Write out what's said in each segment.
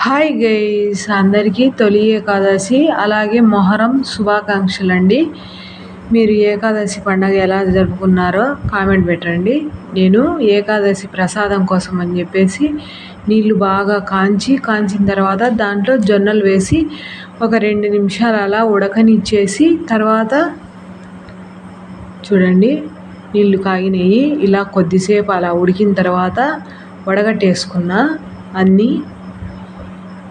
Hi guys అందరికీ తొలి ఏకాదశి అలాగే మొహరం శుభాకాంక్షలు అండి మీరు ఏకాదశి పండగ ఎలా జరుపుకున్నారో కామెంట్ పెట్టండి. నేను ఏకాదశి ప్రసాదం కోసం అని చెప్పేసి నీళ్ళు బాగా కాంచి కాంచిన తర్వాత దాంట్లో జొన్నలు వేసి ఒక రెండు నిమిషాలు అలా ఉడకనిచ్చేసి తర్వాత చూడండి నీళ్ళు కాగినాయి. ఇలా కొద్దిసేపు అలా ఉడికిన తర్వాత వడగట్టేసుకున్న అన్నీ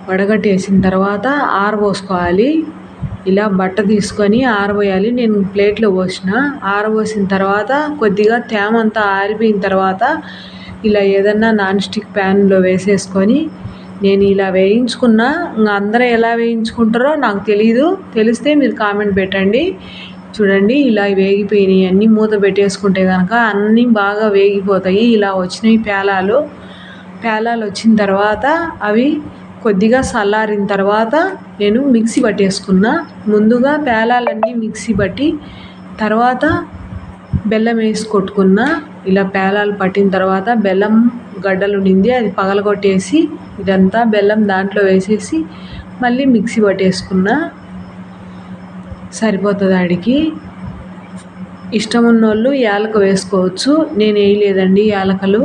వడగట్టేసిన తర్వాత ఆరబోసుకోవాలి ఇలా బట్ట తీసుకొని ఆరబోయాలి నేను ప్లేట్లో పోసిన. ఆరబోసిన తర్వాత కొద్దిగా తేమ అంతా ఆరిపోయిన తర్వాత ఇలా ఏదన్నా నాన్ స్టిక్ ప్యాన్లో వేసేసుకొని నేను ఇలా వేయించుకున్న. ఇంకా అందరూ ఎలా వేయించుకుంటారో నాకు తెలీదు. తెలిస్తే మీరు కామెంట్ పెట్టండి. చూడండి ఇలా వేగిపోయినాయి. అన్నీ మూత పెట్టేసుకుంటే కనుక అన్నీ బాగా వేగిపోతాయి. ఇలా వచ్చినాయి పేలాలు పేలాలు వచ్చిన తర్వాత అవి కొద్దిగా చల్లారిన తర్వాత నేను మిక్సీ పట్టేసుకున్న. ముందుగా పేలాలన్నీ మిక్సీ పట్టి తర్వాత బెల్లం వేసి కొట్టుకున్న. ఇలా పేలాలు పట్టిన తర్వాత బెల్లం గడ్డలు నింది అది పగలగొట్టేసి ఇదంతా బెల్లం దాంట్లో వేసేసి మళ్ళీ మిక్సీ పట్టేసుకున్న. సరిపోతుంది ఆడికి. ఇష్టం ఉన్నోళ్ళు యాలక వేసుకోవచ్చు. నేను వేయలేదండి యాలకలు.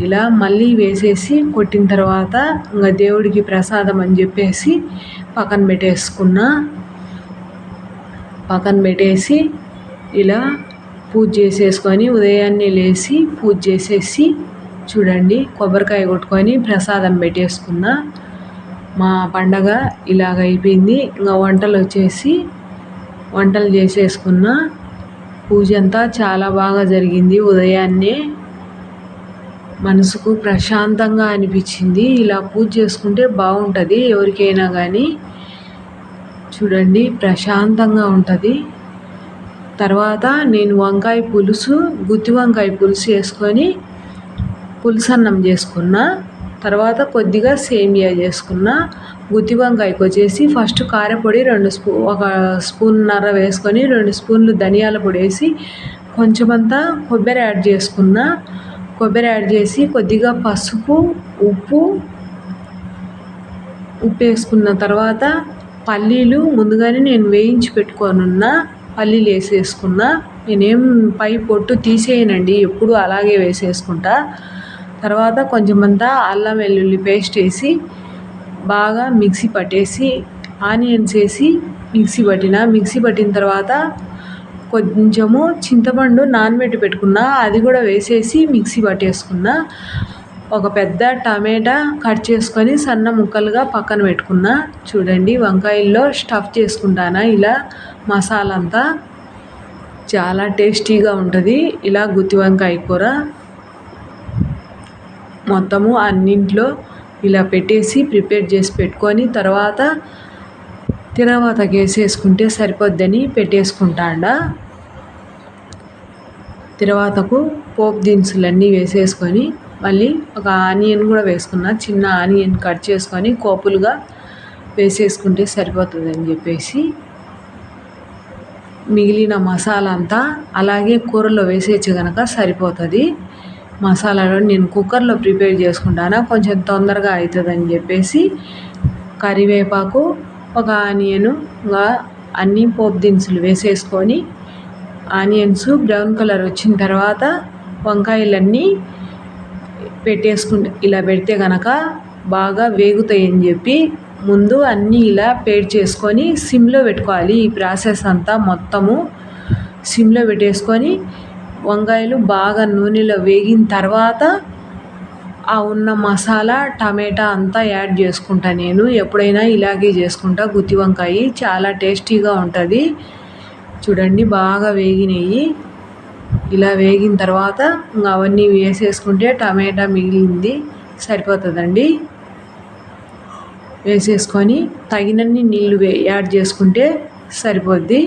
ఇలా మళ్ళీ వేసేసి కొట్టిన తర్వాత ఇంకా దేవుడికి ప్రసాదం అని చెప్పేసి పక్కన పెట్టేసుకున్న పక్కన పెట్టేసి ఇలా పూజ చేసేసుకొని ఉదయాన్నే లేచి పూజ చేసేసి చూడండి కొబ్బరికాయ కొట్టుకొని ప్రసాదం పెట్టేసుకున్న మా పండగ ఇలాగ అయిపోయింది. ఇంకా వంటలు వచ్చేసి వంటలు చేసేసుకున్న పూజ అంతా చాలా బాగా జరిగింది ఉదయాన్నే. మనసుకు ప్రశాంతంగా అనిపించింది. ఇలా పూజ చేసుకుంటే బాగుంటుంది. ఎవరికైనా కానీ చూడండి ప్రశాంతంగా ఉంటుంది. తర్వాత నేను వంకాయ పులుసు గుత్తి వంకాయ పులుసు వేసుకొని పులుసన్నం చేసుకున్నా చేసుకున్న. తర్వాత కొద్దిగా సేమియా చేసుకున్న. గుత్తి వంకాయకి వచ్చేసి ఫస్ట్ కారపొడి రెండు స్పూ ఒక స్పూన్నర వేసుకొని రెండు స్పూన్లు ధనియాల పొడి వేసి కొంచెమంతా కొబ్బరి యాడ్ చేసుకున్న. కొబ్బరి యాడ్ చేసి కొద్దిగా పసుపు ఉప్పు ఉప్పు వేసుకున్న తర్వాత పల్లీలు ముందుగానే నేను వేయించి పెట్టుకోనున్న పల్లీలు వేసేసుకున్న. నేనేం పై పొట్టు తీసేయనండి ఎప్పుడు అలాగే వేసేసుకుంటా. తర్వాత కొంచెమంతా అల్లం వెల్లుల్లి పేస్ట్ వేసి బాగా మిక్సీ పట్టేసి ఆనియన్స్ వేసి మిక్సీ పట్టిన మిక్సీ పట్టిన తర్వాత కొంచెము చింతపండు నానబెట్టి పెట్టుకున్న అది కూడా వేసేసి మిక్సీ పట్టేసుకున్న ఒక పెద్ద టమాటా కట్ చేసుకొని సన్న ముక్కలుగా పక్కన పెట్టుకున్న చూడండి వంకాయల్లో స్టఫ్ చేసుకుంటానా ఇలా మసాలా అంతా చాలా టేస్టీగా ఉంటుంది ఇలా గుత్తి వంకాయ కూర. మొత్తము అన్నింట్లో ఇలా పెట్టేసి ప్రిపేర్ చేసి పెట్టుకొని తర్వాత తిరగమాతకి వేసేసుకుంటే సరిపోద్దని పెట్టేసుకుంటాండా. తర్వాతకు పోపు దినుసులన్నీ వేసేసుకొని మళ్ళీ ఒక ఆనియన్ కూడా వేసుకున్న చిన్న ఆనియన్ కట్ చేసుకొని కోపులుగా వేసేసుకుంటే సరిపోతుంది అని చెప్పేసి మిగిలిన మసాలా అంతా అలాగే కూరలో వేసేయచ్చు కనుక సరిపోతుంది. మసాలాలో నేను కుక్కర్లో ప్రిపేర్ చేసుకుంటాను కొంచెం తొందరగా అవుతుందని చెప్పేసి కరివేపాకు ఒక ఆనియను అన్నీ పోపు దినుసులు వేసేసుకొని ఆనియన్స్ బ్రౌన్ కలర్ వచ్చిన తర్వాత వంకాయలన్నీ పెట్టేసుకుంటే ఇలా పెడితే కనుక బాగా వేగుతాయని చెప్పి ముందు అన్నీ ఇలా పేడ్ చేసుకొని సిమ్లో పెట్టుకోవాలి. ఈ ప్రాసెస్ అంతా మొత్తము సిమ్లో పెట్టేసుకొని వంకాయలు బాగా నూనెలో వేగిన తర్వాత ఆ ఉన్న మసాలా టమాటా అంతా యాడ్ చేసుకుంటా నేను. ఎప్పుడైనా ఇలాగే చేసుకుంటా. గుత్తి వంకాయ చాలా టేస్టీగా ఉంటుంది. చూడండి బాగా వేగినాయి. ఇలా వేగిన తర్వాత ఇంకా అవన్నీ వేసేసుకుంటే టమాటా మిగిలింది సరిపోతుందండి. వేసేసుకొని తగినన్ని నీళ్ళు వే యాడ్ చేసుకుంటే సరిపోద్ది.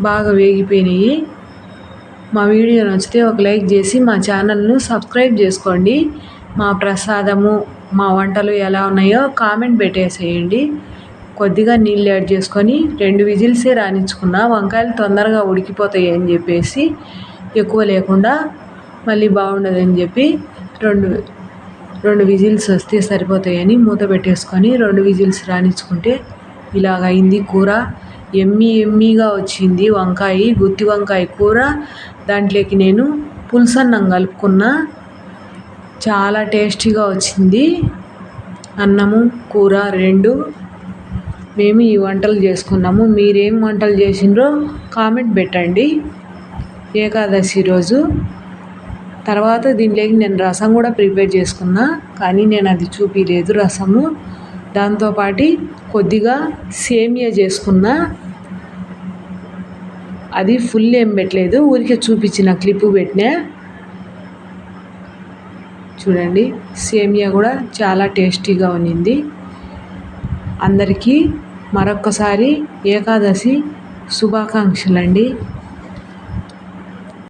బాగా వేగిపోయినాయి. మా వీడియో నచ్చితే ఒక లైక్ చేసి మా ఛానల్ను సబ్స్క్రైబ్ చేసుకోండి. మా ప్రసాదము మా వంటలు ఎలా ఉన్నాయో కామెంట్ పెట్టేసేయండి. కొద్దిగా నీళ్ళు యాడ్ చేసుకొని రెండు విజిల్సే రాణించుకున్న వంకాయలు తొందరగా ఉడికిపోతాయి అని చెప్పేసి ఎక్కువ లేకుండా మళ్ళీ బాగుండదని చెప్పి రెండు రెండు విజిల్స్ వస్తే సరిపోతాయని మూత పెట్టేసుకొని రెండు విజిల్స్ రాణించుకుంటే ఇలాగ అయింది కూర. ఎమ్మి ఎమ్మిగా వచ్చింది వంకాయ గుత్తి వంకాయ కూర. దాంట్లోకి నేను పులుసన్నం కలుపుకున్న. చాలా టేస్టీగా వచ్చింది. అన్నము కూర రెండు. మేము ఈ వంటలు చేసుకున్నాము. మీరేం వంటలు చేసిండ్రో కామెంట్ పెట్టండి. ఏకాదశి రోజు. తర్వాత దీనిలోకి నేను రసం కూడా ప్రిపేర్ చేసుకున్నా కానీ నేను అది చూపించలేదు రసము. దాంతోపాటి కొద్దిగా సేమియా చేసుకున్నా. అది ఫుల్ ఏం పెట్టలేదు. ఊరికే చూపించిన క్లిప్పు పెట్టినా. చూడండి సేమియా కూడా చాలా టేస్టీగా ఉన్నింది. అందరికీ మరొక్కసారి ఏకాదశి శుభాకాంక్షలు అండి